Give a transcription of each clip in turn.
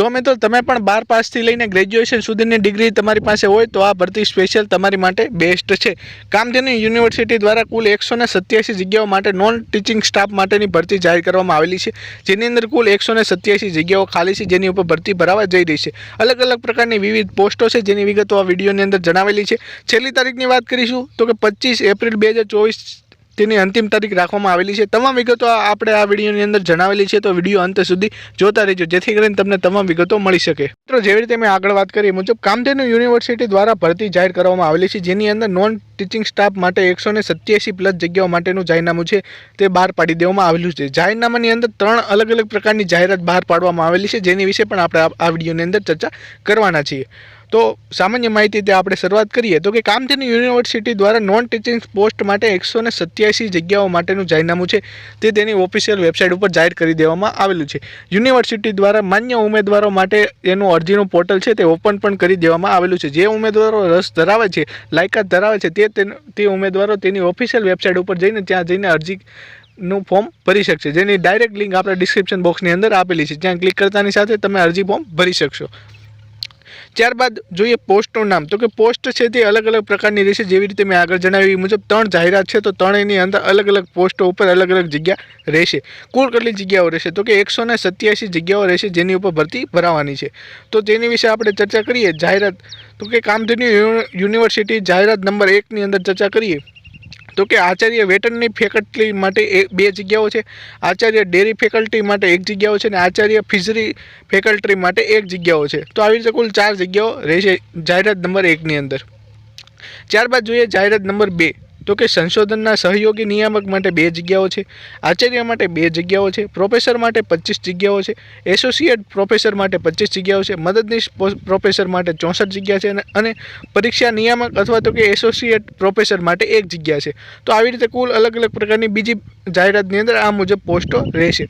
જો મિત્રો તમે પણ બાર પાસથી લઈને ગ્રેજ્યુએશન સુધીની ડિગ્રી તમારી પાસે હોય તો આ ભરતી સ્પેશિયલ તમારી માટે બેસ્ટ છે. કામધેનુ યુનિવર્સિટી દ્વારા કુલ એકસો સત્યાસી જગ્યાઓ માટે નોન ટીચિંગ સ્ટાફ માટેની ભરતી જાહેર કરવામાં આવેલી છે. જેની અંદર કુલ એકસો સત્યાસી જગ્યાઓ ખાલી છે, જેની ઉપર ભરતી ભરાવા જઈ રહી છે. અલગ અલગ પ્રકારની વિવિધ પોસ્ટો છે, જેની વિગતો આ વિડીયોની અંદર જણાવેલી છેલ્લી તારીખની વાત કરીશું તો કે પચીસ એપ્રિલ બે હજાર ચોવીસ તેની અંતિમ તારીખ રાખવામાં આવેલી છે. તમામ વિગતો આપણે આ વિડીયોની અંદર જણાવેલી છે, તો વીડિયો અંત સુધી જોતા રહેજો, જેથી કરીને તમને તમામ વિગતો મળી શકે. મિત્રો, જેવી રીતે મેં આગળ વાત કરી મુજબ, કામધેનુ યુનિવર્સિટી દ્વારા ભરતી જાહેર કરવામાં આવેલી છે, જેની અંદર નોન ટીચિંગ સ્ટાફ માટે એકસો ને પ્લસ જગ્યાઓ માટેનું જાહેરનામું છે, તે બહાર પાડી દેવામાં આવેલું છે. જાહેરનામાની અંદર ત્રણ અલગ અલગ પ્રકારની જાહેરાત બહાર પાડવામાં આવેલી છે, જેની વિશે પણ આપણે આ વિડીયોની અંદર ચર્ચા કરવાના છીએ. તો સામાન્ય માહિતી તે આપણે શરૂઆત કરીએ તો કે કામધેનુ યુનિવર્સિટી દ્વારા નોન ટીચિંગ પોસ્ટ માટે એકસો ને સત્યાસી જગ્યાઓ માટેનું જાહેરનામું છે. તે તેની ઓફિશિયલ વેબસાઇટ ઉપર જાહેર કરી દેવામાં આવેલું છે. યુનિવર્સિટી દ્વારા માન્ય ઉમેદવારો માટે એનું અરજીનું પોર્ટલ છે તે ઓપન પણ કરી દેવામાં આવેલું છે. જે ઉમેદવારો રસ ધરાવે છે, લાયકાત ધરાવે છે, તે તે ઉમેદવારો તેની ઓફિશિયલ વેબસાઇટ ઉપર જઈને ત્યાં જઈને અરજી નું ફોર્મ ભરી શકશે. જેની ડાયરેક્ટ લિંક આપણે ડિસ્ક્રિપ્શન બોક્સની અંદર આપેલી છે. જ્યાં ક્લિક કરતાની સાથે તમે અરજી ફોર્મ ભરી શકશો. ત્યારબાદ જોઈએ પોસ્ટનું નામ, તો કે પોસ્ટ છે તે અલગ અલગ પ્રકારની રહેશે. જેવી રીતે મેં આગળ જણાવ્યું, એ મુજબ ત્રણ જાહેરાત છે, તો ત્રણેયની અંદર અલગ અલગ પોસ્ટો ઉપર અલગ અલગ જગ્યા રહેશે. કુલ કેટલી જગ્યાઓ રહેશે? તો કે એકસો સત્યાસી જગ્યાઓ રહેશે જેની ઉપર ભરતી ભરાવાની છે. તો તેની વિશે આપણે ચર્ચા કરીએ. જાહેરાત, તો કે કામધેનુ યુનિવર્સિટી જાહેરાત નંબર એકની અંદર ચર્ચા કરીએ. તો કે આચાર્ય વેટરની ફેકલ્ટી માટે એ બે જગ્યાઓ છે. આચાર્ય ડેરી ફેકલ્ટી માટે એક જગ્યાઓ છે અને આચાર્ય ફિશરી ફેકલ્ટી માટે એક જગ્યાઓ છે. તો આવી રીતે કુલ ચાર જગ્યાઓ રહેશે. જાહેરાત નંબર એકની અંદર. ત્યારબાદ જોઈએ જાહેરાત નંબર બે. તો કે સંશોધનના સહયોગી નિયામક માટે બે જગ્યાઓ છે, આચાર્ય માટે બે જગ્યાઓ છે, પ્રોફેસર માટે પચીસ જગ્યાઓ છે, એસોસિએટ પ્રોફેસર માટે પચીસ જગ્યાઓ છે, મદદનીશ પ્રોફેસર માટે ચોસઠ જગ્યા છે અને પરીક્ષા નિયામક અથવા તો કે એસોસિએટ પ્રોફેસર માટે એક જગ્યા છે. તો આવી રીતે કુલ અલગ અલગ પ્રકારની બીજી જાહેરાતની અંદર આ મુજબ પોસ્ટો રહેશે.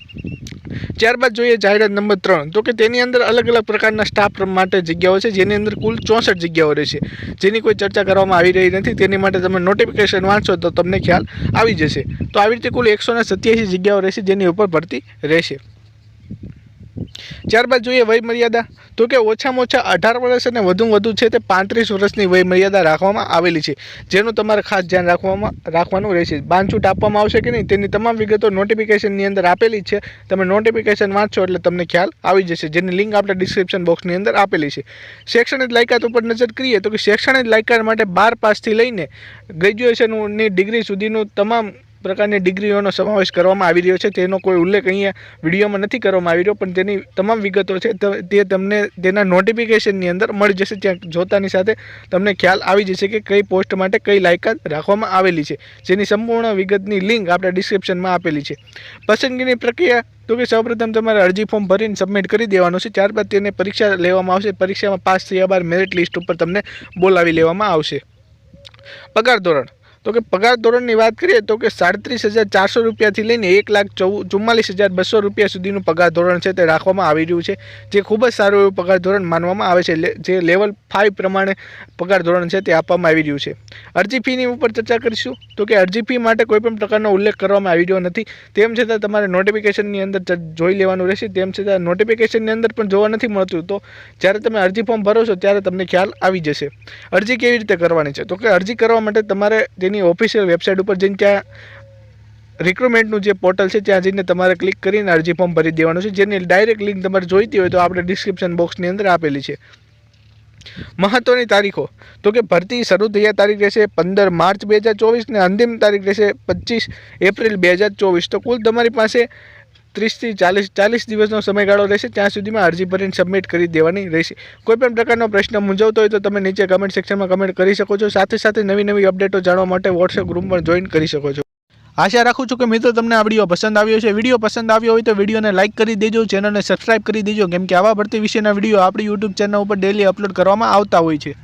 ત્યારબાદ જોઈએ જાહેરાત નંબર ત્રણ. તો કે તેની અંદર અલગ અલગ પ્રકારના સ્ટાફ માટે જગ્યાઓ છે, જેની અંદર કુલ ચોસઠ જગ્યાઓ રહેશે જેની કોઈ ચર્ચા કરવામાં આવી રહી નથી, તેની માટે તમે નોટિફિકેશન વાંચો તો તમને ખ્યાલ આવી જશે. તો આવી રીતે કુલ એકસો સત્યાસી જગ્યાઓ રહેશે જેની ઉપર ભરતી રહેશે. ત્યારબાદ જોઈએ વય મર્યાદા તો કે ઓછામાં ઓછા અઢાર વર્ષ અને વધુમાં વધુ છે તે પાંત્રીસ વર્ષની વય મર્યાદા રાખવામાં આવેલી છે. જેનું તમારે ખાસ ધ્યાન રાખવામાં, રાખવાનું રહેશે. બાંધછૂટ આપવામાં આવશે કે નહીં? તેની તમામ વિગતો નોટિફિકેશનની અંદર આપેલી છે. તમે નોટિફિકેશન વાંચો એટલે તમને ખ્યાલ આવી જશે. જેની લિંક આપણે ડિસ્ક્રિપ્શન બોક્સની અંદર આપેલી છે. શૈક્ષણિક લાયકાત ઉપર નજર કરીએ તો કે શૈક્ષણિક લાયકાત માટે બાર પાસથી લઈને ગ્રેજ્યુએશનની ડિગ્રી સુધીનું તમામ પ્રકારની ડિગ્રીઓનો સમાવેશ કરવામાં આવી રહ્યો છે. તેનો કોઈ ઉલ્લેખ અહીંયા વિડીયોમાં નથી કરવામાં આવી રહ્યો, પણ તેની તમામ વિગતો છે. તે તમને તેના નોટિફિકેશનની અંદર મળી જશે. ત્યાં જોતાની સાથે તમને ખ્યાલ આવી જશે કે કઈ પોસ્ટ માટે કઈ લાયકાત રાખવામાં આવેલી છે. જેની સંપૂર્ણ વિગતની લિંક આપણે ડિસ્ક્રિપ્શનમાં આપેલી છે. પસંદગીની પ્રક્રિયા, તો કે સૌપ્રથમ તમારે અરજી ફોર્મ ભરીને સબમિટ કરી દેવાનું છે. ત્યારબાદ તેને પરીક્ષા લેવામાં આવશે. પરીક્ષામાં પાસ થયા બાદ મેરિટ લિસ્ટ ઉપર તમને બોલાવી લેવામાં આવશે. પગાર ધોરણ. તો કે પગાર ધોરણની વાત કરીએ તો કે સાડત્રીસ હજાર ચારસો રૂપિયાથી લઈને એક લાખ ચૌ, ચુમ્માલીસ હજાર બસો રૂપિયા સુધીનું પગાર ધોરણ છે તે રાખવામાં આવી રહ્યું છે, જે ખૂબ જ સારું એવું પગાર ધોરણ માનવામાં આવે છે જે લેવલ ફાઇવ પ્રમાણે પગાર ધોરણ છે તે આપવામાં આવી રહ્યું છે. અરજી ફીની ઉપર ચર્ચા કરીશું, તો કે અરજી ફી માટે કોઈપણ પ્રકારનો ઉલ્લેખ કરવામાં આવી રહ્યો નથી, તેમ છતાં તમારે નોટિફિકેશનની અંદર જોઈ લેવાનું રહેશે, તેમ છતાં નોટિફિકેશનની અંદર પણ જોવા નથી મળતું, તો જ્યારે તમે અરજી ફોર્મ ભરો છો ત્યારે તમને ખ્યાલ આવી જશે. અરજી કેવી રીતે કરવાની છે? તો કે અરજી કરવા માટે તમારે તેની ઓફિશિયલ વેબસાઇટ ઉપર જઈને ત્યાં રિક્રુટમેન્ટનું જે પોર્ટલ છે, ત્યાં જઈને તમારે ક્લિક કરીને અરજી ફોર્મ ભરી દેવાનું છે. જેની ડાયરેક્ટ લિંક તમારે જોઈતી હોય તો આપણે ડિસ્ક્રિપ્શન બોક્સની અંદર આપેલી છે. મહત્વની તારીખો. તો કે ભરતી શરૂ થયા તારીખ રહેશે પંદર માર્ચ બે હજાર ચોવીસ ને અંતિમ તારીખ રહેશે પચીસ એપ્રિલ બે હજાર ચોવીસ. તો કુલ તમારી પાસે ત્રીસથી ચાલીસ ચાલીસ દિવસનો સમયગાળો રહેશે, ત્યાં સુધીમાં અરજી ભરીને સબમિટ કરી દેવાની રહેશે. કોઈપણ પ્રકારનો પ્રશ્ન મૂંઝવતો હોય તો તમે નીચે કમેન્ટ સેક્શનમાં કમેન્ટ કરી શકો છો. સાથે સાથે નવી નવી અપડેટો જાણવા માટે વોટ્સએપ ગ્રુપ પણ જોઈન કરી શકો છો. આશા રાખું છું કે મિત્રો તમને આ વીડિયો પસંદ આવ્યો છે વીડિયો પસંદ આવ્યો હોય તો વિડીયોને લાઇક કરી દેજો ચેનલને સબસ્ક્રાઇબ કરી દેજો, કેમ કે આવા ભરતી વિશેના વીડિયો આપણી યુટ્યુબ ચેનલ ઉપર ડેલી અપલોડ કરવામાં આવતા હોય છે.